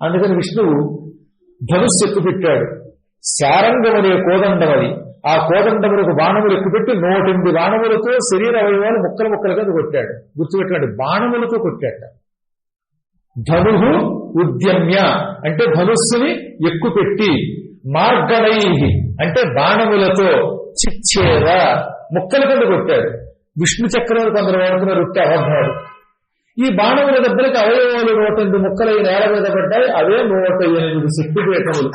అందుకని విష్ణువు ధనుస్సు ఎక్కుపెట్టాడు శారంగం అనే కోదండం అది. ఆ కోదండములకు బాణములు ఎక్కుపెట్టి నూటెనిమిది బాణములతో శరీర అవయవాలు ముక్కలు ముక్కలుగా కొట్టాడు. గుర్తుపెట్టాడు బాణములతో కొట్టాడు ధను ఉద్యమ్య అంటే ధనుస్సుని ఎక్కుపెట్టి మార్గణై అంటే బాణములతో చిచ్చేద ముక్కల కింద కొట్టాడు. విష్ణు చక్రాలు కొందరు వాడుతున్నారు రుట్టి అబద్ధాడు ఈ బాణముల దెబ్బలకి అవయవాలు నూట ఎనిమిది ముక్కలు నేల మీద పడ్డాయి అవే నూట ఎనిమిది శక్తిపీఠములు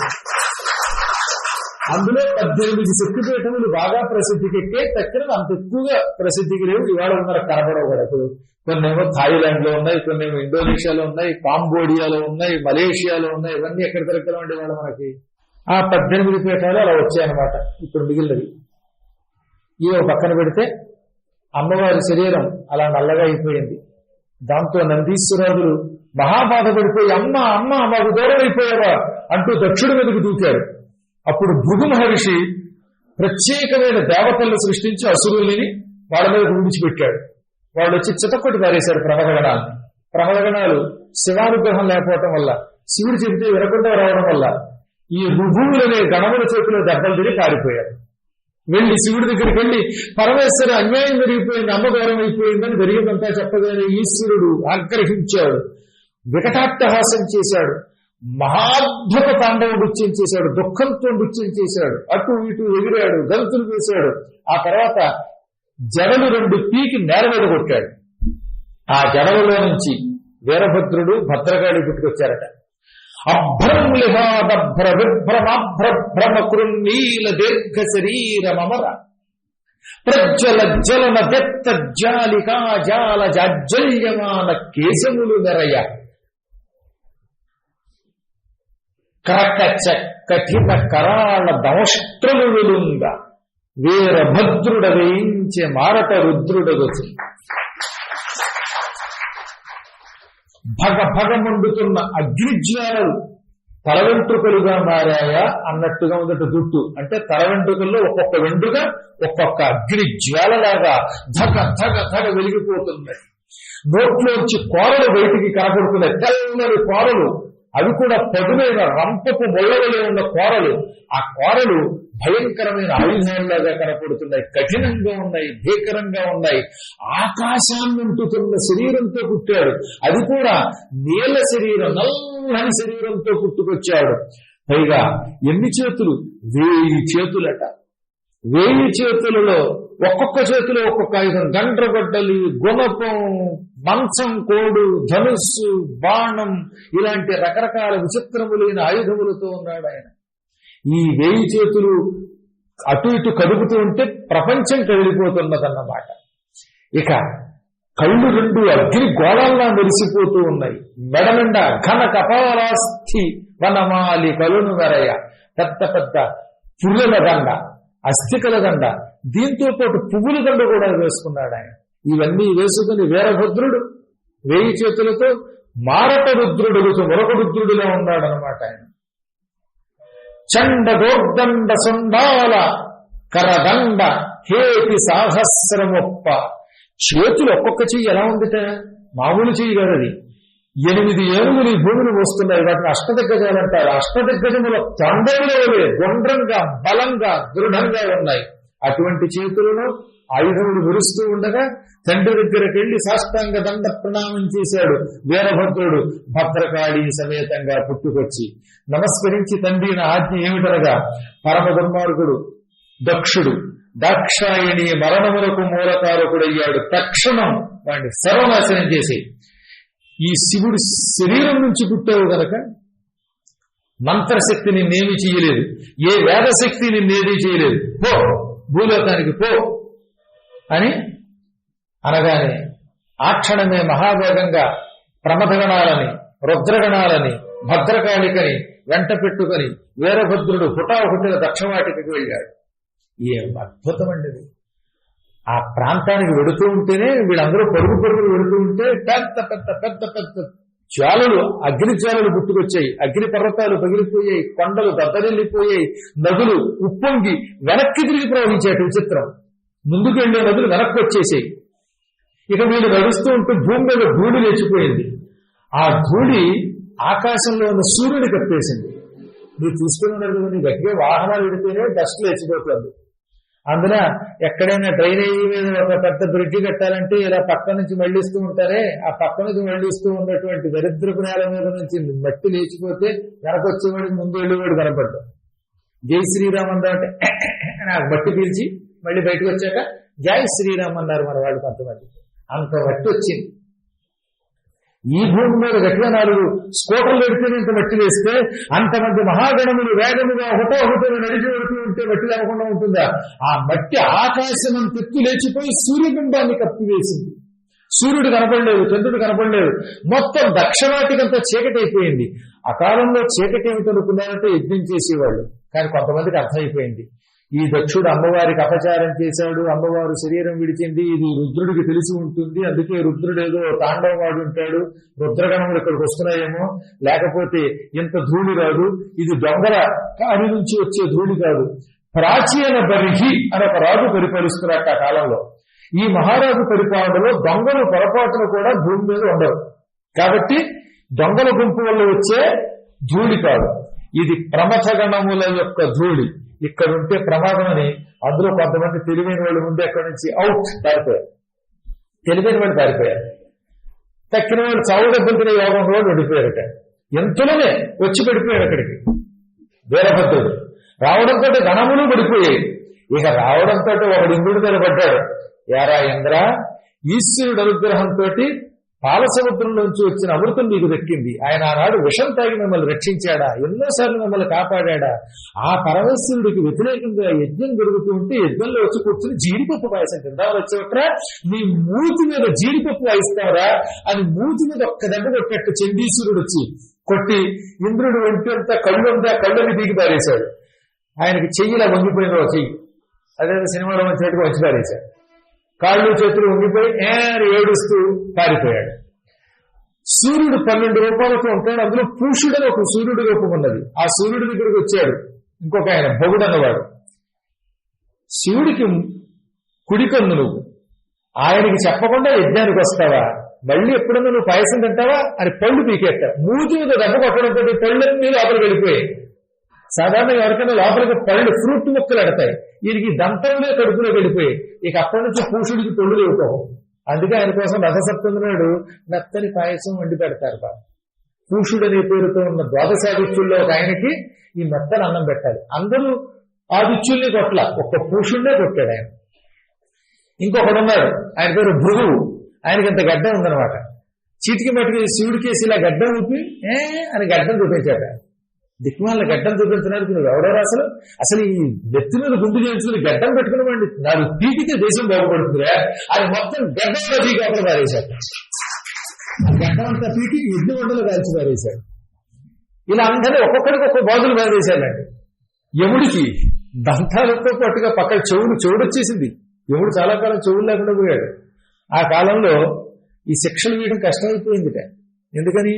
అందులో పద్దెనిమిది శక్తిపీఠములు బాగా ప్రసిద్ధికెక్కే తక్కిన అంత ఎక్కువగా ప్రసిద్ధికి లేవు ఇవాళ ఉన్నారు కనబడవు కూడా ఇప్పుడు కొన్ని ఏమో థాయిలాండ్లో ఉన్నాయి కొన్నేమో ఏమో ఇండోనేషియాలో ఉన్నాయి కాంబోడియాలో ఉన్నాయి మలేషియాలో ఉన్నాయి ఇవన్నీ ఎక్కడ దొరకడం వాళ్ళు మనకి. ఆ పద్దెనిమిది పీఠాలు అలా వచ్చాయన్నమాట. ఇప్పుడు మిగిలినవి. ఇవి పక్కన పెడితే అమ్మవారి శరీరం అలా నల్లగా అయిపోయింది. దాంతో నందీశ్వరాదులు మహాబాధ పడిపోయి అమ్మ అమ్మ మాకు దూరమైపోయావా? అయిపోయావా అంటూ దక్షుడి మీదకు దూకాడు. అప్పుడు భృగు మహర్షి ప్రత్యేకమైన దేవతలను సృష్టించి అసురుల్ని వాళ్ళ మీద విడిచిపెట్టాడు. వాళ్ళు వచ్చి చితకొట్టి పారేశారు ప్రమదగణాలను ప్రమదగణాలు శివానుగ్రహం లేకపోవటం వల్ల శివుడు చెబితే వినకుండా రావడం వల్ల ఈ రుభువులనే గణముల చేతిలో దెబ్బలు తిరిగి పారిపోయారు. వెళ్ళి శివుడి దగ్గరికి వెళ్ళి పరమేశ్వరి అన్యాయం జరిగిపోయింది అమ్మఘోరం అయిపోయిందని జరిగిందంతా చెప్పగానే ఈశ్వరుడు ఆగ్రహించాడు వికటాట్టహాసం చేశాడు మహాద్భుత తాండవ నృత్యం చేశాడు దుఃఖంతో నృత్యం చేశాడు అటు ఇటు ఎగిరాడు గంతులు వేశాడు. ఆ తర్వాత జడలు రెండు పీకి నేరవేడు కొట్టాడు. ఆ జడలలో నుంచి వీరభద్రుడు భద్రగాడి పుట్టుకొచ్చారట అభ్రంలిహాదభ్ర విభ్రమాభ్ర భ్రమ కృన్నీల దీర్ఘ శరీరమర ప్రజ్వల జలన దెత్త జాలికా జాల జాజ్జల్యమాన కేశములు నెరయ కరకచ కఠిన కరాళ దమష్ట్రము విలుంగ వీరభద్రుడ వేయించే మారట రుద్రుడగొచ్చు భగ భగ మండుతున్న అగ్నిజ్ఞానులు తల వెంట్రుకలుగా మారాయా అన్నట్టుగా ఉందట జుట్టు అంటే తల వెంట్రుకల్లో ఒక్కొక్క వెంట్రుక ఒక్కొక్క అగ్ని జ్వాలలాగా ధగ ధగ ధగ వెలిగిపోతున్నాయి నోట్లోంచి కోరలు బయటికి కనపడుతున్నాయి. తెల్లని కోరలు. అవి కూడా పదునైన రంపపు మొల్లవలే ఉన్న కోరలు. ఆ కోరలు భయంకరమైన ఆయుధాల్లాగా కనపడుతున్నాయి కఠినంగా ఉన్నాయి భీకరంగా ఉన్నాయి. ఆకాశాన్ని ఉంటుతున్న శరీరంతో పుట్టాడు. అది కూడా నీల శరీరం నల్లని శరీరంతో పుట్టుకొచ్చాడు. పైగా ఎన్ని చేతులు? వేయి చేతులట. వేయి చేతులలో ఒక్కొక్క చేతిలో ఒక్కొక్క ఆయుధం. గండ్రగొడ్డలి గుణపం మంచం కోడు ధనుస్సు బాణం ఇలాంటి రకరకాల విచిత్రములైన ఆయుధములతో ఉన్నాడు ఆయన. ఈ వేయి చేతులు అటు ఇటు కదుపుతూ ఉంటే ప్రపంచం కదిలిపోతున్నదన్నమాట. ఇక కళ్ళు రెండు అగ్ని గోళాల్లా మెరిసిపోతూ ఉన్నాయి. మెడ నిండా ఘన కపాలాస్థి వనమాలి కలును వెరయ. పెద్ద పెద్ద పుల్లల దండ అస్థికల దండ దీంతో పాటు పువ్వుల దండ కూడా వేసుకున్నాడు ఆయన. ఇవన్నీ వేసుకుని వీరభద్రుడు వేయి చేతులతో మారట రుద్రుడు మరొక రుద్రుడిలో ఉన్నాడు అనమాట ఆయన. చండ గోర్దండ సుండాల కరదండ హేతి సాహస్రమొప్ప. చేతులు ఒక్కొక్క చెయ్యి ఎలా ఉందిట మామూలు చెయ్యి కాదు అది. ఎనిమిది ఏనుగులు ఈ భూమిని మోస్తున్నాయి. వాటిని అష్టదిగ్గజాలు అంటారు అష్టదిగ్గజముల తొండములే గుండ్రంగా బలంగా దృఢంగా ఉన్నాయి. అటువంటి చేతులను ఆయుధములు విరుస్తూ ఉండగా తండ్రి దగ్గరకు వెళ్ళి సాష్టాంగ దండ ప్రణామం చేశాడు వీరభద్రుడు. భద్రకాళి సమేతంగా పుట్టుకొచ్చి నమస్కరించి తండ్రి ఆజ్ఞ ఏమిటనగా పరమ దుర్మార్గుడు దక్షుడు దాక్షాయిని మరణములకు మూలకారకుడయ్యాడు. తక్షణం వాడిని సర్వనాశనం చేసి ఈ శివుడు శరీరం నుంచి పుట్టావు గనక మంత్రశక్తిని నేమి చేయలేదు. ఏ వేదశక్తిని నిన్నేమీ చేయలేదు. పో భూలోకానికి పో. అని అనగానే ఆ క్షణమే మహావేగంగా ప్రమథగణాలని రుద్రగణాలని భద్రకాళికని వెంట పెట్టుకొని వీరభద్రుడు హుటాహుటిన దక్షవాటికి వెళ్ళాడు. ఏం అద్భుతం అండి ఆ ప్రాంతానికి వెడుతూ ఉంటేనే వీళ్ళందరూ పరుగు పరుగులు వెడుతూ ఉంటే పెద్ద పెద్ద పెద్ద పెద్ద జ్వాలలు అగ్ని జ్వాలలు గుర్తుకొచ్చాయి. అగ్ని పర్వతాలు పగిలిపోయాయి కొండలు దద్దరిల్లిపోయాయి నదులు ఉప్పొంగి వెనక్కి తిరిగి ప్రవహించాయి. విచిత్రం ముందుకు వెళ్ళే నదులు వెనక్కి వచ్చేసాయి ఇక వీళ్ళు నడుస్తూ ఉంటూ భూమి మీద ధూళి లేచిపోయింది. ఆ ధూళి ఆకాశంలో ఉన్న సూర్యుడు కప్పేసింది. మీరు చూసుకుని నీ గట్టిగా వాహనాలు పెడితేనే డస్ట్ లేచిపోతుంది. అందున ఎక్కడైనా డ్రైనేజీ మీద ఒక పెద్ద బ్రిడ్జి కట్టాలంటే ఇలా పక్క నుంచి మళ్ళిస్తూ ఉంటారే ఆ పక్క నుంచి మళ్ళిస్తూ ఉన్నటువంటి దరిద్రపు నేల మీద నుంచి మట్టి లేచిపోతే వెనకొచ్చేవాడికి ముందు వెళ్ళేవాడు కనపడ్డాడు. జై శ్రీరామ్ అంటే నాకు మట్టి పీల్చి మళ్ళీ బయటకు వచ్చాక జై శ్రీరామ్ అన్నారు మన వాళ్ళు కొంతమంది. అంత మట్టి వచ్చింది. ఈ భూమి మీద గట్టిగా నాలుగు స్కూటర్లు పెడితే ఇంత మట్టి వేస్తే అంతమంది మహాగణములు వేగముగా ఒకటో నడిచి వెళుతూ ఉంటే మట్టి లేకుండా ఉంటుందా? ఆ మట్టి ఆకాశం అంత లేచిపోయి సూర్యబింబాన్ని కప్పివేసింది. సూర్యుడు కనపడలేదు చంద్రుడు కనపడలేదు. మొత్తం దక్షిణాటికంతా చీకటి అయిపోయింది ఆ కాలంలో చీకటి ఏమిటనుకున్నారంటే యజ్ఞం చేసేవాళ్ళు. కానీ కొంతమందికి అర్థమైపోయింది. ఈ దక్షుడు అమ్మవారికి అపచారం చేశాడు అమ్మవారు శరీరం విడిచింది ఇది రుద్రుడికి తెలిసి ఉంటుంది అందుకే రుద్రుడు ఏదో తాండవవాడు ఉంటాడు రుద్రగణములు ఇక్కడికి వస్తున్నాయేమో లేకపోతే ఇంత ధూళి రాదు ఇది దొంగల కాడి నుంచి వచ్చే ధూళి కాదు. ప్రాచీన బరిహి అని ఒక రాజు పరిపాలిస్తున్నారు ఆ కాలంలో. ఈ మహారాజు పరిపాలనలో దొంగలు పొరపాటును కూడా భూమి మీద ఉండవు కాబట్టి దొంగల గుంపు వల్ల వచ్చే ధూళి కాదు. ఇది ప్రమథగణముల యొక్క ధూళి. ఇక్కడ ఉంటే ప్రమాదం అని. అందులో కొంతమంది తెలివైన వాళ్ళు ముందే అక్కడి నుంచి అవుట్ పారిపోయారు. తెలివైన వాళ్ళు పారిపోయారు. తక్కిన వాళ్ళు చావు దెబ్బలు తినే యోగం కూడా వెళ్ళిపోయారట ఎంతలోనే వచ్చి పడిపోయాడు అక్కడికి. వీరభద్రుడు. రావడంతో గణములు పడిపోయాయి. ఇక రావడంతో ఒకడు ఇంద్రుడు నిలబడ్డాడు. పడ్డాడు యారా ఇంద్ర ఈశ్వరుడు అనుగ్రహంతో పాలసముద్రంలోంచి వచ్చిన అమృతం మీకు దక్కింది. ఆయన ఆనాడు విషం తాగి మిమ్మల్ని రక్షించాడా? ఎన్నోసార్లు మిమ్మల్ని కాపాడా ఆ పరమేశ్వరుడికి వ్యతిరేకంగా యజ్ఞం జరుగుతూ ఉంటే యజ్ఞంలో వచ్చి కూర్చుని జీడిపప్పు పాయసం తిందామని వచ్చేవట్రా? నీ మూతి మీద జీడిపప్పు వాయిస్తావరా అని మూతి మీద ఒక్క దెబ్బ కొట్టినట్టు చండీశ్వరుడు వచ్చి కొట్టి ఇంద్రుడు ఒంటంతా కళ్ళు ఉందా కళ్ళని దిగి పారేశాడు. ఆయనకి చెయ్యిలా వంగిపోయిన ఒక చెయ్యి. అదే సినిమాలో మంచి వచ్చి పారేశాడు. కాళ్ళు చేతులు ఉండిపోయి ఏర్ ఏడుస్తూ పారిపోయాడు. సూర్యుడు పన్నెండు రూపాయలతో ఉంటాడు అందులో పూషుడని ఒక సూర్యుడి రూపం ఉన్నది. ఆ సూర్యుడి దగ్గరికి వచ్చాడు. ఇంకొక ఆయన భగుడు అన్నవాడు. శివుడికి కుడికన్ను నువ్వు. ఆయనకి చెప్పకుండా యజ్ఞానికి వస్తావా? మళ్ళీ ఎప్పుడన్నా నువ్వు పాయసం తింటావా? అని పళ్ళు పీకేట మూతి మీద దెబ్బ కొట్టడంతో మీద లోపలికి వెళ్ళిపోయాయి. సాధారణంగా ఎవరికైనా లోపలికి పళ్ళు ఫ్రూట్ ముక్కలు ఎడతాయి వీరికి దంతంలో కడుపులో వెళ్ళిపోయి ఇక అప్పటి నుంచి పూషుడికి తొళ్ళు లేవుకోవు అందుకే ఆయన కోసం రథసప్తమి నాడు మెత్తని పాయసం వండి పెడతారు బాబు. పూషుడు అనే పేరుతో ఉన్న ద్వాదశాదిత్యుల్లో ఒక ఆయనకి ఈ మెత్తని అన్నం పెట్టాలి. అందరూ ఆదిత్యుల్ని కొట్ల. ఒక్క పూషుడినే కొట్టాడు ఆయన. ఇంకొకడు ఉన్నాడు. ఆయన పేరు భృగువు ఆయనకి ఇంత గడ్డం ఉందన్నమాట. చీటికి మటుకి శివుడికేసి ఇలా గడ్డం ఊపి ఏ అని గడ్డం చూపించాడు దిక్మాలను గడ్డం చూపించడానికి నువ్వు ఎవడో అసలు? అసలు ఈ నెత్తి మీద గుండు చేయించుకుని గడ్డం పెట్టుకున్నామండి నాకు పీకితే దేశం బాగుపడుతుందిరా. అది మొత్తం గడ్డంలో పీకి అక్కడ పారేశాడు గడ్డం అంతా పీకి ఎద్దు వంటలు కాల్చి పారేశాడు ఇలా అందరినీ ఒక్కొక్కడికి ఒక్కొక్క బాధలు పారేశాడండి యముడికి దంతాలతో పాటుగా పక్కన చెవుడు చెవుడు వచ్చేసింది యముడు చాలా కాలం చెవులు లేకుండా పోయాడు. ఆ కాలంలో ఈ శిక్షలు వేయడం కష్టమైపోయిందిట. ఎందుకని?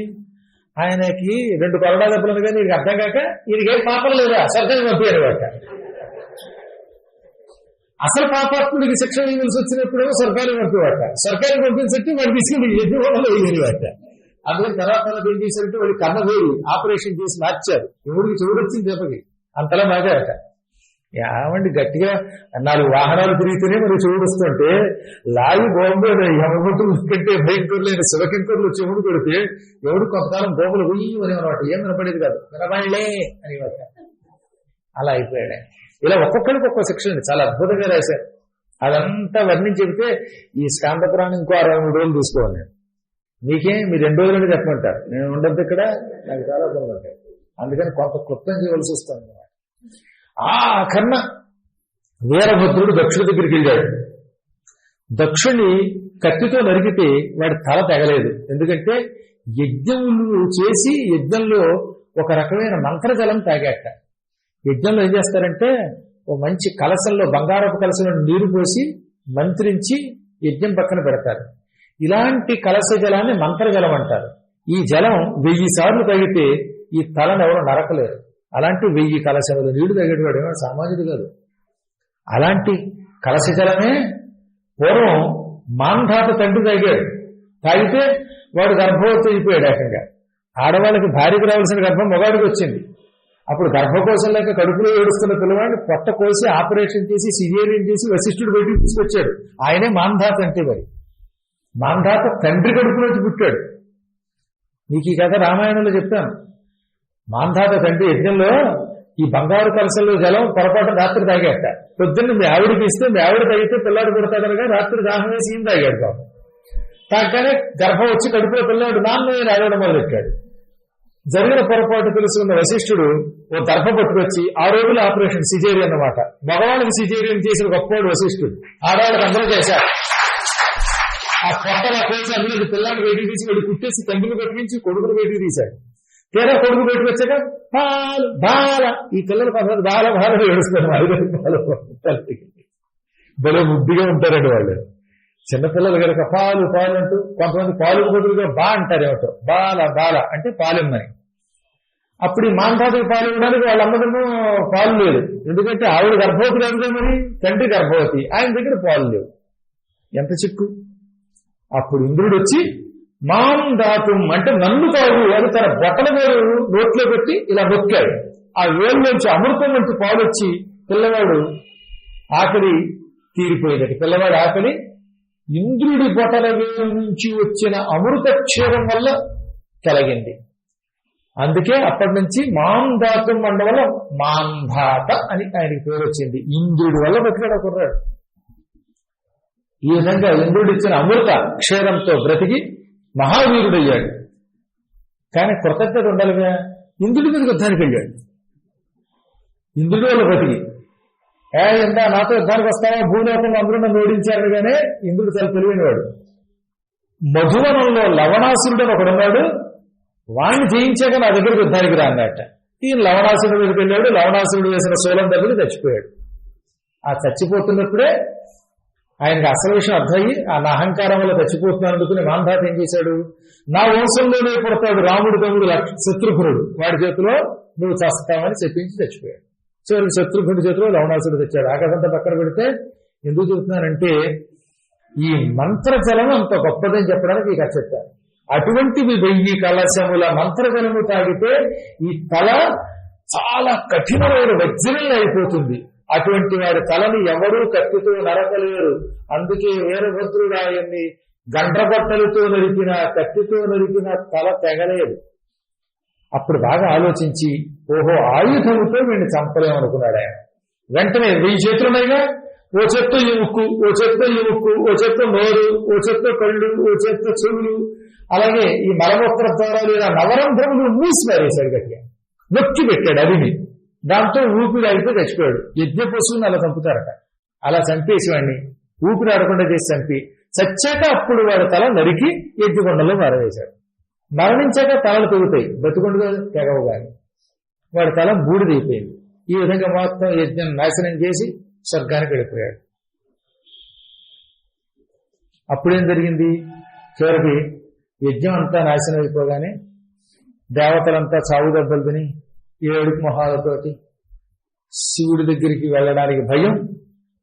ఆయనకి రెండు కొరడా దెబ్బలు ఉంది కానీ నీకు అర్థం కాక ఈయనకేం పాపం లేదా? సర్కారు పంపారు వాట అసలు పాపాత్ముడికి శిక్ష వేయవలసి వచ్చినప్పుడు సర్కారు పంపేవాట. సర్కారు పంపించట్టు వాడు తీసుకుని ఎన్ని వాళ్ళు వేయవాట అందుకని తర్వాత తర్వాత ఏం చేశారంటే వాళ్ళు కన్న వేయి ఆపరేషన్ చేసి మార్చారు. ఎవరికి చూడొచ్చింది దెబ్బకి? అంతలా మాగారట. ఏమండి గట్టిగా నాలుగు వాహనాలు తిరిగితేనే మరి చూడుస్తుంటే లాగి బాంబే యమగుంటులు కంటే భయంకరులైన శివకింకరులు చెవుడు కొడితే ఎవడు కొంతకాలం గోపులు ఉయ్యి అని అనమాట. ఏం వినపడేది కాదు. వినపడలే అని అలా అయిపోయాడు. ఇలా ఒక్కొక్కరికి ఒక్కొక్క శిక్షణ చాలా అద్భుతంగా రాశారు. అదంతా వర్ణించి చెబితే ఈ స్కాంద పురాణం ఇంకో అరవై మూడు రోజులు తీసుకోవాలి. నేను మీకేం? మీరు రెండు రోజులని చెప్పమంటారు. నేను ఉండద్దు ఇక్కడ. నాకు చాలా పనులు ఉంటాయి. అందుకని కొంత క్లుప్తం చేయవలసి వస్తుంది. ఆ కన్నా వీరభద్రుడు దక్షుడి దగ్గరికి వెళ్ళాడు. దక్షుణ్ణి కత్తితో నరికితే వాడి తల తెగలేదు. ఎందుకంటే యజ్ఞములు చేసి యజ్ఞంలో ఒక రకమైన మంత్రజలం తాగాట. యజ్ఞంలో ఏం చేస్తారంటే ఓ మంచి కలసంలో బంగారపు కలసంలో నీరు పోసి మంత్రించి యజ్ఞం పక్కన పెడతారు. ఇలాంటి కలస జలాన్ని మంత్రజలం అంటారు. ఈ జలం వెయ్యి సార్లు తాగితే ఈ తలను ఎవరు నరకలేరు. అలాంటి వెయ్యి కలశములు నీళ్ళు తగ్గేవాడు ఏమో సామాన్యుడు కాదు. అలాంటి కలశజలమే పూర్వం మాంధాత తండ్రి తాగాడు తాగితే వాడు గర్భవతి అయిపోయాడు ఏకంగా. ఆడవాళ్ళకి భార్యకు రావాల్సిన గర్భం మొగాడికి వచ్చింది. అప్పుడు గర్భకోశం లేక కడుపులో ఏడుస్తున్న పిల్లవాడిని పొట్ట కోసి ఆపరేషన్ చేసి సిజేరియన్ చేసి వశిష్ఠుడు బయటికి తీసుకొచ్చాడు. ఆయనే మాంధాత అంటే మరి. మాంధాత తండ్రి కడుపులోంచి పుట్టాడు. నీకు ఈ కథ రామాయణంలో చెప్తాను. మాంధాత తండ్రి యజ్ఞంలో ఈ బంగారు కలసల్లో జలం పొరపాటు రాత్రి తాగేట పొద్దున్న మీ ఆవిడకి ఇస్తే మీ ఆవిడ తాగితే పిల్లాడు పుడతాడనగా రాత్రి దాహం వేసి ఈయన తాగాడు పాపం. తాగానే గర్భం వచ్చి కడుపులో పిల్లాడు నాన్న నేను అడగడం మొదలెట్టాడు జరిగిన పొరపాటు తెలుసుకున్న వశిష్ఠుడు ఓ దర్భ పట్టుకొచ్చి ఆ రోజుల ఆపరేషన్ సిజేరియన్ అన్నమాట. మగవాళ్ళకి సిజేరియన్ చేసిన గొప్పవాడు వశిష్ఠుడు. ఆడవాళ్ళకి అందరూ చేశారు. ఆ పొట్టల కోసం అందులో పిల్లాన్ని వేటికి తీసి వాడు కుట్టేసి తండ్రిని కట్టించి కొడుకుని వేటికి తీశాడు. తీరా కొడుకు పెట్టి వచ్చాక బాల బాల. ఈ పిల్లలు కొంతమంది బాల బాల ఏడుస్తారు. ఐదు బాల భలే ముద్దుగా ఉంటారండి వాళ్ళు. చిన్నపిల్లలు కనుక పాలు పాలు అంటూ కొంతమంది పాలు బదులుగా బా అంటారు ఏమిటో. బాల బాల అంటే పాలిమ్మని. అప్పుడు ఈ మాంధాతకి పాలు ఇవ్వడానికి వాళ్ళందరూ పాలు లేదు. ఎందుకంటే ఆవిడ గర్భవతి కనుక మరి? తండ్రి గర్భవతి. ఆయన దగ్గర పాలు లేవు. ఎంత చిక్కు? అప్పుడు ఇంద్రుడు వచ్చి మాం దాతం అంటే నన్ను కాదు అని తన బట్టల వేరు నోట్లో పెట్టి ఇలా నొక్కాడు. ఆ వేలు నుంచి అమృతం వంటి పాలు వచ్చి పిల్లవాడు ఆకలి తీరిపోయేదట. పిల్లవాడు ఆకలి ఇంద్రుడి బొటల వేలు నుంచి వచ్చిన అమృత క్షీరం వల్ల కలిగింది అందుకే అప్పటి నుంచి మాం దాతం అండ వల్ల మాంధాత అని ఆయనకి పేరు వచ్చింది. ఇంద్రుడి వల్ల బతికాడు కుర్రాడు. ఈ విధంగా ఇంద్రుడు ఇచ్చిన అమృత క్షీరంతో బ్రతికి మహావీరుడయ్యాడు. కానీ కృతజ్ఞత ఉండాలిగా ఇంద్రుడి మీద యుద్ధానికి వెళ్ళాడు. ఇంద్రుడి వల్ల బతికి. ఏ ఇందా నాతో యుద్ధానికి వస్తావా? భూలోకంలో అందరూ నన్ను ఓడించారు కానీ ఇంద్రుడు చాలా తెలివైనవాడు. మధువనంలో లవణాసురుడు అని ఒకడున్నాడు వాణ్ణి జయించాక నా దగ్గరికి యుద్ధానికి రా అన్నట్ట. ఈయన లవణాసురుడు మీదకి వెళ్ళాడు. లవణాసురుడు వేసిన శూలం దగ్గరికి చచ్చిపోయాడు. ఆ చచ్చిపోతున్నప్పుడే ఆయనకి అసలు విషయం అర్థమయ్యి ఆ నా అహంకారం వల్ల చచ్చిపోతున్నాను అనుకుని మాంధాత ఏం చేశాడు? నా వంశంలోనే పుడతాడు రాముడు తమ్ముడు శత్రుఘ్నుడు. వాడి చేతిలో నువ్వు చస్తావని చెప్పించి చచ్చిపోయాడు. చివరికి శత్రుఘ్నుడి చేతిలో లవణాసుడు తెచ్చాడు. ఆకాశంతా పక్కన పెడితే ఎందుకు చెబుతున్నానంటే ఈ మంత్రజలం అంత గొప్పదని చెప్పడానికి ఈ కథ చెప్పారు అటువంటివి వెయ్యి కలశముల మంత్రజలము తాగితే ఈ తల చాలా కఠినమైన వజ్రంగా అయిపోతుంది. అటువంటి వారి తలని ఎవరూ కత్తితో నరకలేరు. అందుకే వీరభద్రుడు ఆయన్ని గండ్రబట్టలతో నరిపిన కత్తితో నరిపిన తల తెగలేదు. అప్పుడు బాగా ఆలోచించి ఓహో ఆయుధముతో వీడిని చంపలేమనుకున్నాడు ఆయన. వెంటనే వెయ్యి చేతులున్నాయిగా ఓ చెత్త ఈ ఓ చెత్త ఈ ఓ చెత్త నోరు ఓ చెత్త కళ్ళు ఓ చెత్త చెవులు అలాగే ఈ మలమూత్ర ద్వారా లేదా నవరంధ్రములు మూసి పారేశాడు గట్టిగా. నొక్కి పెట్టాడు అదిని దాంతో ఊపిరి ఆగితే చచ్చిపోయాడు. యజ్ఞ పశువుని అలా చంపుతారట. అలా చంపేసి వాడిని ఊపిరి ఆడకుండా చేసి చంపి చచ్చాక అప్పుడు వాడి తల నరికి యజ్ఞకొండలో మారవేశాడు. మరణించాక తలలు పెరుగుతాయి. బతుకుండగా తెగవు గాని వాడి తల బూడిదైపోయింది. ఈ విధంగా మొత్తం యజ్ఞం నాశనం చేసి స్వర్గానికి వెళ్ళిపోయాడు. అప్పుడేం జరిగింది? చివరికి యజ్ఞం అంతా నాశనం అయిపోగానే దేవతలంతా చావు దెబ్బలు తిని ఏడుపు మొహాలతోటి శివుడి దగ్గరికి వెళ్ళడానికి భయం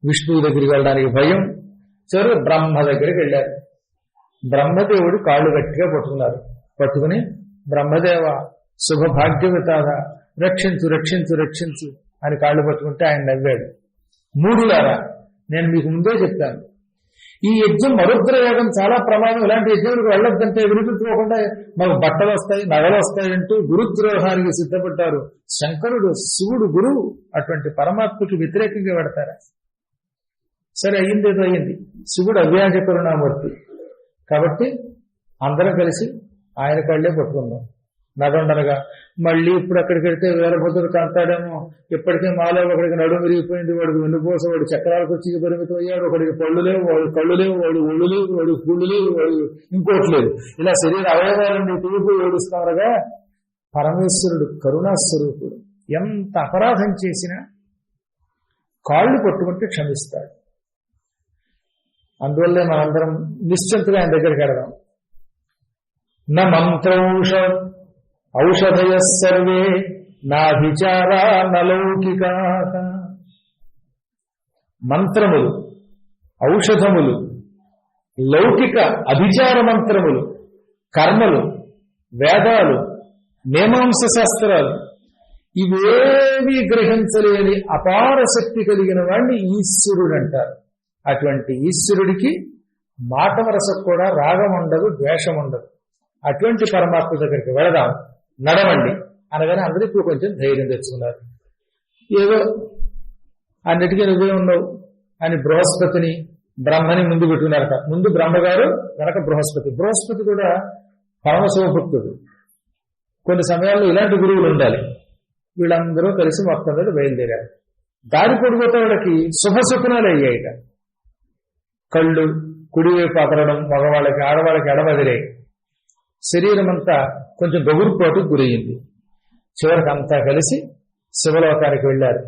విష్ణువు దగ్గరికి వెళ్ళడానికి భయం. చివరి బ్రహ్మ దగ్గరికి వెళ్ళారు. బ్రహ్మదేవుడు కాళ్ళు గట్టిగా పట్టుకున్నారు. పట్టుకుని బ్రహ్మదేవ శుభభాగ్యవితాగా రక్షించు రక్షించు రక్షించు అని కాళ్ళు పట్టుకుంటే ఆయన నవ్వాడు. మూడులారా నేను మీకు ముందే చెప్తాను ఈ యజ్ఞం మరుద్ర యాగం చాలా ప్రమాదం. ఇలాంటి యజ్ఞాలకు వెళ్ళొద్దంటే వినిపించుకోకుండా మాకు బట్టలు వస్తాయి నగలు వస్తాయి అంటూ గురుద్రోహానికి సిద్ధపడ్డారు. శంకరుడు శివుడు గురువు అటువంటి పరమాత్మకి వ్యతిరేకంగా పెడతారా. సరే అయ్యింది ఏదో అయ్యింది. శివుడు అవ్యాజ కరుణామూర్తి కాబట్టి అందరం కలిసి ఆయన కళ్ళే పట్టుకుందాం. నడుండనగా. మళ్ళీ ఇప్పుడు అక్కడికి వెళ్తే వేలభద్రుడు కంటాడేమో ఇప్పటికే మాలో ఒకడికి నడుము విరిగిపోయింది వాడికి వెన్నుపోస వాడు చక్రాలకు వచ్చి పరిమితం అయ్యాడు ఒకడికి పళ్ళు లేవు వాడు కళ్ళు లేవు వాడు ఒళ్ళు లేవు వాడు పుళ్ళు లేవు వాడు ఇంకోటి లేదు. ఇలా శరీర అవయవాలన్నీ తీపి ఏడుస్తారగా. పరమేశ్వరుడు కరుణాస్వరూపుడు ఎంత అపరాధం చేసినా కాళ్ళు పట్టుకుంటే క్షమిస్తాడు. అందువల్లే మనందరం నిశ్చింతగా ఆయన దగ్గరికి వెళదాం. న మంత్రౌష ఔషధయ సర్వే నాభిచారా నలౌకికా. మంత్రములు ఔషధములు లౌకిక అభిచార మంత్రములు కర్మలు వేదాలు మీమాంస శాస్త్రాలు ఇవేవి గ్రహించలేని అపార శక్తి కలిగిన వాడిని ఈశ్వరుడు అంటారు. అటువంటి ఈశ్వరుడికి మాట వరసకు కూడా రాగం ఉండదు ద్వేషం ఉండదు. అటువంటి పరమాత్మ దగ్గరికి వెళదాం. నడవండి అనగానే అందరూ ఇప్పుడు కొంచెం ధైర్యం తెచ్చుకున్నారు. ఏదో అన్నిటికీ నువ్వే ఉన్నావు అని బృహస్పతిని బ్రహ్మని ముందు పెట్టుకున్నారట. ముందు బ్రహ్మగారు వెనక బృహస్పతి. బృహస్పతి కూడా పరమశివభక్తుడు. కొన్ని సమయాల్లో ఇలాంటి గురువులు ఉండాలి. వీళ్ళందరూ కలిసి మొత్తం మీద బయలుదేరారు. దారి పొడిపోతే వాళ్ళకి శుభశకునాలు అయ్యాయిట. కళ్ళు కుడివైపు అదరడం మగవాళ్ళకి ఆడవాళ్ళకి ఎడమదిరే శరీరం అంతా కొంచెం గగురుపాటు గురయ్యింది చివరికి అంతా కలిసి శివలోకానికి వెళ్ళారు.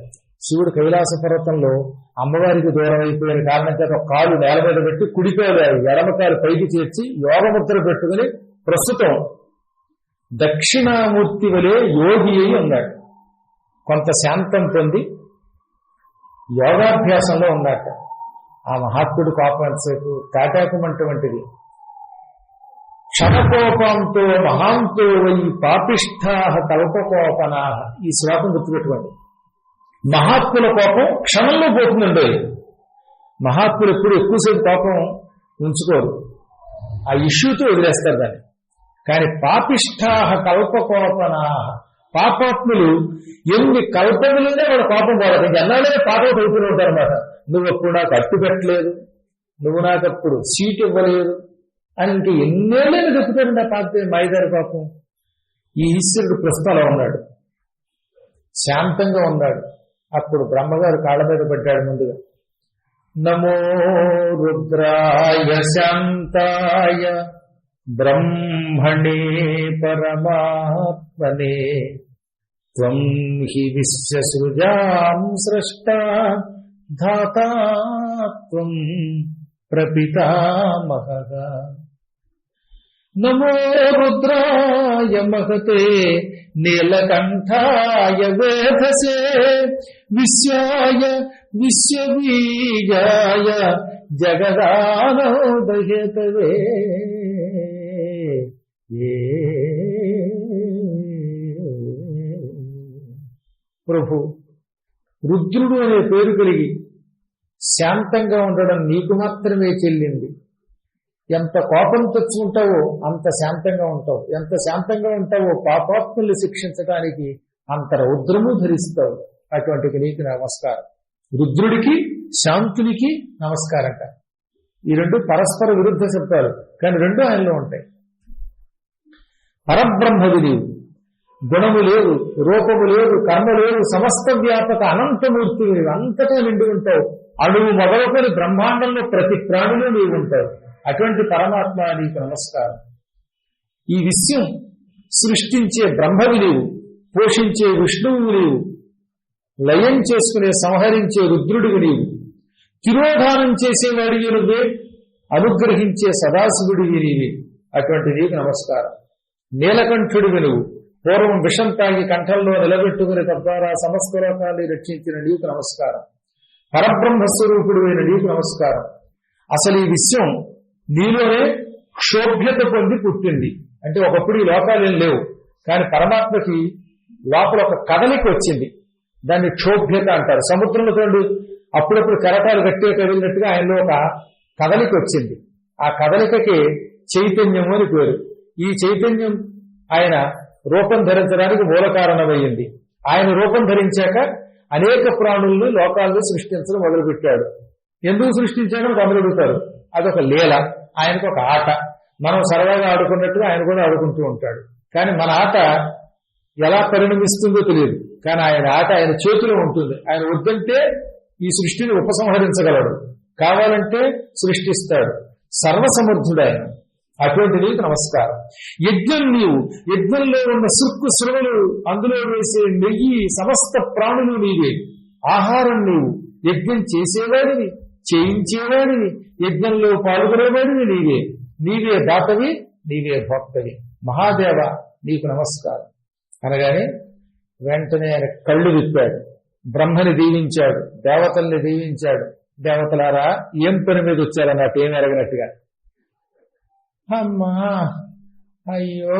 శివుడు కైలాస పర్వతంలో అమ్మవారికి దూరం అయిపోయిన కారణం చేత ఒక కాలు నేల మీద పెట్టి కుడిపోయారు ఎడమ కాలు పైకి చేర్చి యోగముద్ర పెట్టుకుని ప్రస్తుతం దక్షిణామూర్తి వలె యోగి అయి ఉన్నాడు. కొంత శాంతం పొంది యోగాభ్యాసంలో ఉన్నాట ఆ మహాత్ముడు కోపం ఎంతసేపు తాటాకమంటువంటిది క్షణకోపంతో మహాంతో వై పాపిష్ఠా కల్పకోపనా. ఈ శ్లోకం గుర్తుపెట్టుకోండి. మహాత్ముల కోపం క్షణంలో పోతుందండి. మహాత్ములు ఎప్పుడు ఎక్కువసేపు కోపం ఉంచుకోరు. ఆ ఇష్యూతో వదిలేస్తారు దాన్ని. కానీ పాపిష్ఠా కల్పకోపనా. పాపాత్ములు ఎన్ని కల్పములుంటే వాళ్ళ కోపం పోరాదు. ఎన్నాళ్ళే పాపం అవుతూనే ఉంటారు నువ్వు అప్పుడు నాకు అట్టు పెట్టలేదు. నువ్వు నాకు అప్పుడు సీట్ ఇవ్వలేదు. అంటే ఎన్నేళ్ళని చెప్తాడు నా పాప మైదారి పాపం. ఈ ఈశ్వరుడు ప్రస్తుతంలో ఉన్నాడు. శాంతంగా ఉన్నాడు. అప్పుడు బ్రహ్మగారు కాళ్ళ మీద పడ్డాడు ముందుగా. నమో రుద్రాయ శాంతాయ బ్రహ్మణే పరమాత్మనే. త్వం హి విశ్వసృజాం సృష్ట ధాతా త్వం ప్రపితామహగా. నమో రుద్రాయ మహతే నీలకంఠాయ వేధసే విశ్వాయ విశ్వబీజాయ జగదానోదయతవే ఏ. ప్రభు రుద్రుడు అనే పేరు కలిగి శాంతంగా ఉండడం నీకు మాత్రమే చెల్లింది. ఎంత కోపం తెచ్చుకుంటావో అంత శాంతంగా ఉంటావు. ఎంత శాంతంగా ఉంటావో పాపాత్ముల్ని శిక్షించడానికి అంత రౌద్రము ధరిస్తావు. అటువంటికి నీకు నమస్కారం. రుద్రుడికి శాంతునికి నమస్కారంట ఈ రెండు పరస్పర విరుద్ధ శబ్దాలు కానీ రెండు ఆయనలో ఉంటాయి. పరబ్రహ్మది నీవు. గుణము లేదు రూపము లేదు కర్మ లేదు సమస్త వ్యాపక అనంతమూర్తి నీవు. అంతటా నిండి ఉంటావు. అడుగు మొదలుకొని బ్రహ్మాండంలో ప్రతి ప్రాణిలో నీవు ఉంటావు. అటువంటి పరమాత్మ నీకు నమస్కారం. ఈ విషయం సృష్టించే బ్రహ్మవి నీవు పోషించే విష్ణువు నీవు లయం చేసుకునే సంహరించే రుద్రుడివి నీవు తిరోధానం చేసేవాడివి నువ్వే అనుగ్రహించే సదాశివుడివి నీవి. అటువంటి నీకు నమస్కారం. నీలకంఠుడివి నువ్వు. పూర్వం విషం తాగి కంఠంలో నిలబెట్టుకుని తద్వారా సమస్త లోకాన్ని రక్షించిన నీకు నమస్కారం. పరబ్రహ్మస్వరూపుడు నీకు నమస్కారం. అసలు ఈ విషయం నీలోనే క్షోభ్యత పొంది పుట్టింది. అంటే ఒకప్పుడు ఈ లోకాలు ఏం లేవు. కానీ పరమాత్మకి లోపల ఒక కదలిక వచ్చింది. దాన్ని క్షోభ్యత అంటారు. సముద్రంలో చూడండి అప్పుడప్పుడు కరటాలు గట్టిగా కదిలినట్టుగా ఆయనలో ఒక కదలిక వచ్చింది. ఆ కదలికకి చైతన్యం అని పేరు. ఈ చైతన్యం ఆయన రూపం ధరించడానికి మూల కారణమయ్యింది ఆయన రూపం ధరించాక అనేక ప్రాణుల్ని లోకాలను సృష్టించడం మొదలుపెట్టాడు. ఎందుకు సృష్టించాడో మొదలుపెడతారు అదొక లీల. ఆయనకు ఒక ఆట. మనం సరదాగా ఆడుకున్నట్టుగా ఆయన కూడా ఆడుకుంటూ ఉంటాడు. కానీ మన ఆట ఎలా పరిణమిస్తుందో తెలియదు. కానీ ఆయన ఆట ఆయన చేతిలో ఉంటుంది. ఆయన వద్దంటే ఈ సృష్టిని ఉపసంహరించగలడు. కావాలంటే సృష్టిస్తాడు. సర్వసమర్థుడు ఆయన. అటువంటి నీకు నమస్కారం. యజ్ఞం నీవు. యజ్ఞంలో ఉన్న సుక్కు సురవలు అందులో వేసే నెయ్యి సమస్త ప్రాణులు నీవే. ఆహారం నీవు. యజ్ఞం చేసేవాడివి చేయించేవాడివి. యజ్ఞంలో పాల్గొనేవాడివి నీవే. నీవే దాతవి నీవే భక్తవి. మహాదేవ నీకు నమస్కారం. అనగానే వెంటనే ఆయన కళ్ళు విప్పాడు. బ్రహ్మని దీవించాడు. దేవతల్ని దీవించాడు. దేవతలారా ఏం పని మీద వచ్చారన్నట్టు ఏం ఎరగనట్టుగా అమ్మా అయ్యో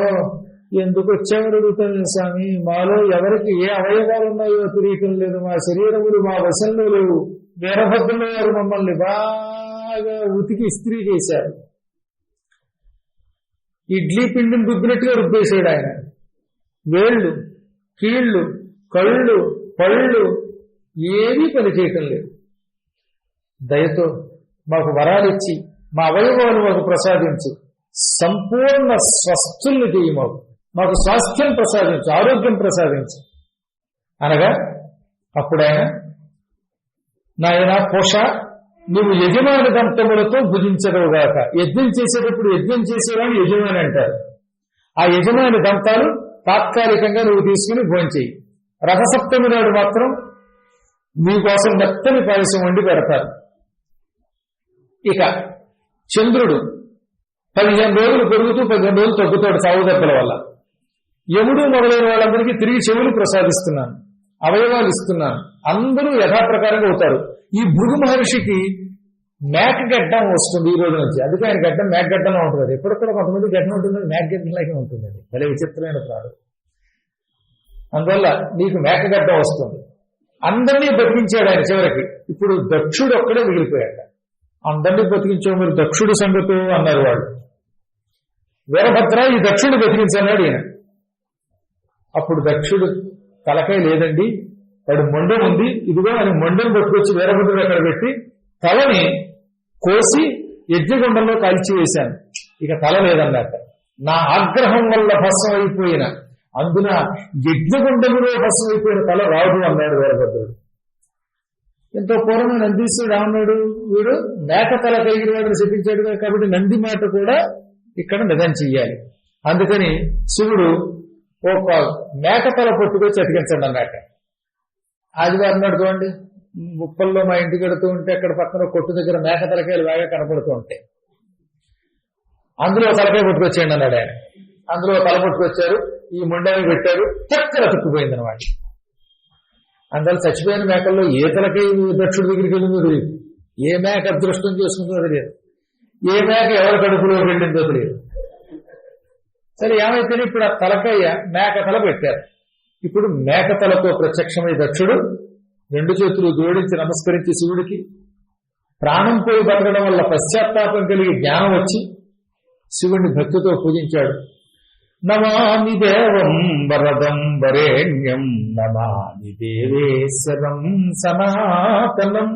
ఎందుకు వచ్చామని అడుగుతాను స్వామి? మాలో ఎవరికి ఏ అవయవాలు ఉన్నాయో తెలియటం లేదు. మా శరీరములు మా వశంలో లేవు. వీరభద్రులు గారు మమ్మల్ని. బాగా ఉతికి ఇస్త్రీ చేశారు ఇడ్లీ పిండిని రుబ్బినట్టుగా రుబ్బేశాడు ఆయన. వేళ్ళు కీళ్ళు కళ్ళు పళ్ళు ఏమీ పని చేయటం లేదు. దయతో మాకు వరాలు ఇచ్చి మా అవయవాలు మాకు ప్రసాదించు. సంపూర్ణ స్వస్థుల్ని చేయి మాకు. మాకు స్వాస్థ్యం ప్రసాదించు ఆరోగ్యం ప్రసాదించు. అనగా అప్పుడైనా నాయన పోష నువ్వు యజమాని దంతములతో భుజించగలగాక. యజ్ఞం చేసేటప్పుడు యజ్ఞం చేసేవాడిని యజమాని అంటారు. ఆ యజమాని దంతాలు తాత్కాలికంగా నువ్వు తీసుకుని భోంచేయి రథసప్తమి నాడు మాత్రం నీకోసం మెత్తని పాయసం వండి పెడతారు. ఇక చంద్రుడు పదిహేను రోజులు పెరుగుతూ పదిహేను రోజులు తగ్గుతాడు సాగు దెబ్బల వల్ల. యముడు మొదలైన వాళ్ళందరికీ తిరిగి చెవులు ప్రసాదిస్తున్నాను. అవయవాలు ఇస్తున్నాను. అందరూ యథాప్రకారంగా అవుతారు. ఈ భృగు మహర్షికి మేక గడ్డం వస్తుంది ఈ రోజు నుంచి. అందుకే ఆయన గడ్డం మేక గడ్డంలో ఉంటుంది ఎప్పుడు కూడా కొంతమంది గడ్డం ఉంటుంది మేక గడ్డంలాగే ఉంటుందండి. భలే విచిత్రమైన ప్రాణం. అందువల్ల నీకు మేక గడ్డం వస్తుంది. అందరినీ బతికించాడు ఆయన చివరికి. ఇప్పుడు దక్షుడు ఒక్కడే మిగిలిపోయాడు. అందరినీ బతికించావు మీరు దక్షుడు సంగతి అన్నారు వాళ్ళు వీరభద్ర ఈ దక్షుడు బతికించన్నాడు ఈయన. అప్పుడు దక్షుడు తలకాయ లేదండి వాడు మొండెం ఉంది ఇదిగో ఆయన మొండెం పట్టుకొచ్చి వీరభద్రుడు అక్కడ పెట్టి తలని కోసి యజ్ఞగుండంలో కాల్చివేశాను ఇక తల లేదన్నాక నా ఆగ్రహం వల్ల భస్మం అయిపోయిన అందున యజ్ఞగుండంలో భస్మం అయిపోయిన తల రాదు అన్నాడు వీరభద్రుడు. ఎంతో పూర్వమే నందీశ్వరుడు ఏమన్నాడు వీడు? మేక తల కలిగిన వాడిని శపించాడు కాబట్టి నంది మాట కూడా ఇక్కడ నిజం చెయ్యాలి. అందుకని శివుడు ఒక మేక తల పట్టుకొచ్చి అతికించండి అన్నాక ఆదివారం నాడు చూడండి ముప్పల్లో మా ఇంటికి వెళుతూ ఉంటే అక్కడ పక్కన కొట్టు దగ్గర మేక తలకాయలు బాగా కనపడుతూ ఉంటాయి. అందులో తలకాయ పట్టుకొచ్చేయండి అన్నాడు ఆయన. అందులో తల పుట్టుకొచ్చారు ఈ ముండని పెట్టారు చక్కగా తుక్కుపోయింది అనమాట అందువల్ల చచ్చిపోయిన మేకల్లో ఏ తలకాయ దక్షుడి దగ్గరికి వెళ్ళిందో తెలియదు. ఏ మేక అదృష్టం చేసుకుందో తెలియదు. ఏ మేక ఎవరి కడుపులో వెళ్ళిందో తెలియదు. సరే ఏమైతేనే ఇప్పుడు ఆ తలకాయ మేక తల పెట్టారు. ఇప్పుడు మేక తలతో ప్రత్యక్షమై దక్షుడు రెండు చేతులు జోడించి నమస్కరించి శివుడికి ప్రాణం పోయి బతకడం వల్ల పశ్చాత్తాపం కలిగి జ్ఞానం వచ్చి శివుడిని భక్తితో పూజించాడు. నమామి దేవం వరదం వరేణ్యం నమామి దేవేశ్వరం సనాతనం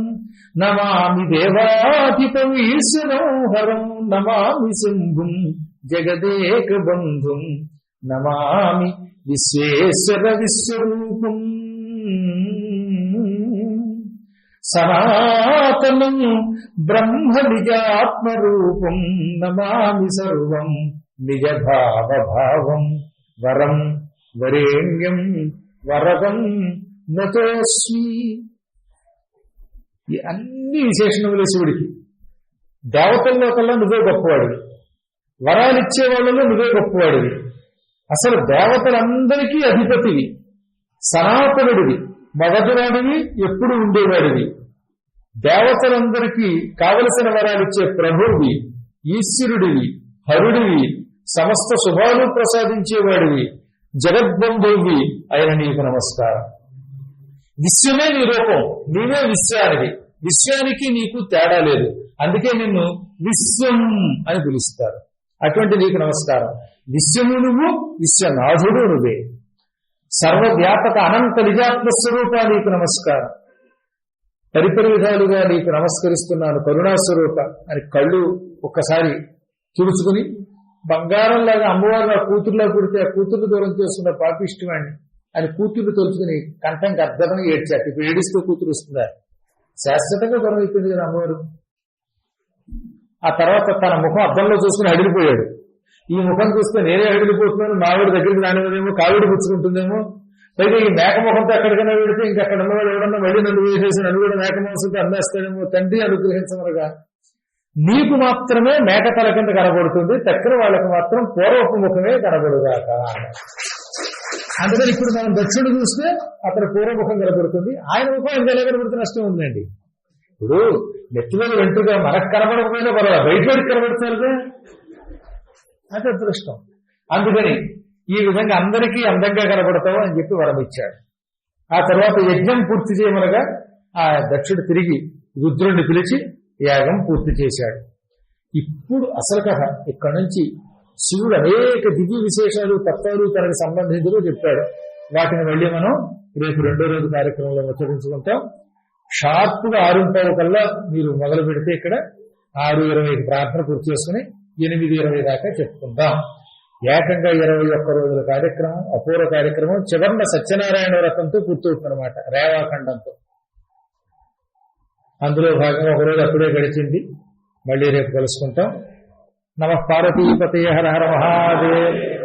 నమామి దేవాధిపం ఈశ్వరం హరం నమామి శంభుం జగదేక బంధుం నమామి విశ్వేశ్వర విశ్వరూపం సనాతనం బ్రహ్మ నిజాత్మరూపం నమామి సర్వం నిజ భావం వరం వరేణ్యం వరదం నతోస్మి. ఈ అన్ని విశేషణములు శివుడికి. దేవతల్లో కల్లా నువ్వే గొప్పవాడివి. వరాలిచ్చే వాళ్ళలో నువ్వే గొప్పవాడివి. అసలు దేవతలందరికీ అధిపతివి. సనాతనుడివి. మొదటివాడివి ఎప్పుడు ఉండేవాడివి. దేవతలందరికీ కావలసిన వరాలిచ్చే ప్రభువువి ఈశ్వరుడివి హరుడివి సమస్త శుభాలు ప్రసాదించేవాడివి జగద్బంధువి అయిన నీకు నమస్కారం. విశ్వమే నీ రూపం నీవే విశ్వానివి. విశ్వానికి నీకు తేడా లేదు. అందుకే నిన్ను విశ్వం అని పిలుస్తారు. అటువంటి నీకు నమస్కారం. విశ్వము నువ్వు విశ్వనాథుడు నువ్వే. సర్వవ్యాపక అనంత నిజాత్మ స్వరూప నీకు నమస్కారం. పరిపరి విధాలుగా నీకు నమస్కరిస్తున్నాను కరుణాస్వరూప అని కళ్ళు ఒక్కసారి తుడుచుకుని బంగారంలాగా అమ్మవారు ఆ కూతురులా పుడితే ఆ కూతురు దూరం చేస్తున్న పాపిష్టవాణ్ణి అని కూతురు తలుచుకుని కంఠంకి అర్థంగా ఏడ్చాడు ఇప్పుడు ఏడిస్తూ కూతురు వస్తున్నారు. శాశ్వతంగా దూరం అయిపోయింది కదా అమ్మవారు. ఆ తర్వాత తన ముఖం అద్దంలో చూసుకుని అడిగిపోయాడు ఈ ముఖం చూస్తే నేనే అడిగిపోతున్నాను మావిడి దగ్గరికి రానివ్వదేమో కావిడి పుచ్చుకుంటుందేమో. పైగా ఈ మేక ముఖంతో ఎక్కడికైనా వెళితే ఇంకెక్కడ ఉన్నవాడు ఎవడన్నా మళ్ళీ నన్ను వేసేసి నన్ను కూడా మేక మోసంతో అందేస్తాడేమో తండ్రి అనుగ్రహించమనగా. నీకు మాత్రమే మేక తల కింద కనబడుతుంది తక్కిన వాళ్ళకి మాత్రం పూర్వపు ముఖమే కనబడుగాక. అందుకని ఇప్పుడు మనం దక్షిణ చూస్తే అతను పూర్వముఖం కనబడుతుంది. ఆయన ముఖం ఎంత ఎలా కనబడుతున్న నష్టం ఉందండి. ఇప్పుడు నెత్తి మీద వెంట్రుగా మనకు కనబడకపోయినా పర్వాలేదు బయట వాడికి కనబడతారుగా. అది అదృష్టం అందుకని ఈ విధంగా అందరికీ అందంగా కనబడతావు అని చెప్పి వరం ఇచ్చాడు. ఆ తర్వాత యజ్ఞం పూర్తి చేయమనగా ఆ దక్షుడు తిరిగి రుద్రుణ్ణి పిలిచి యాగం పూర్తి చేశాడు. ఇప్పుడు అసలు కథ ఇక్కడ నుంచి శివుడు అనేక దివ్య విశేషాలు తత్వాలు తనకు సంబంధించిన చెప్పాడు. వాటిని మళ్ళీ మనం రేపు రెండో రోజు కార్యక్రమంలో ముచ్చరించుకుంటాం. షార్ప్గా ఆరుంటావు కల్లా మీరు మొదలు పెడితే ఇక్కడ ఆరు ఇరవై ప్రార్థన పూర్తి చేసుకుని ఎనిమిది ఇరవై దాకా చెప్పుకుందాం. ఏకంగా ఇరవై ఒక్క రోజుల కార్యక్రమం అపూర్వ కార్యక్రమం చివరిన సత్యనారాయణ వ్రతంతో పూర్తవుతుందన్నమాట రేవాఖండంతో. అందులో భాగంగా ఒకరోజు అప్పుడే గడిచింది. మళ్ళీ రేపు కలుసుకుంటాం. నమ పార్వతీపతే హర హర మహాదేవ్.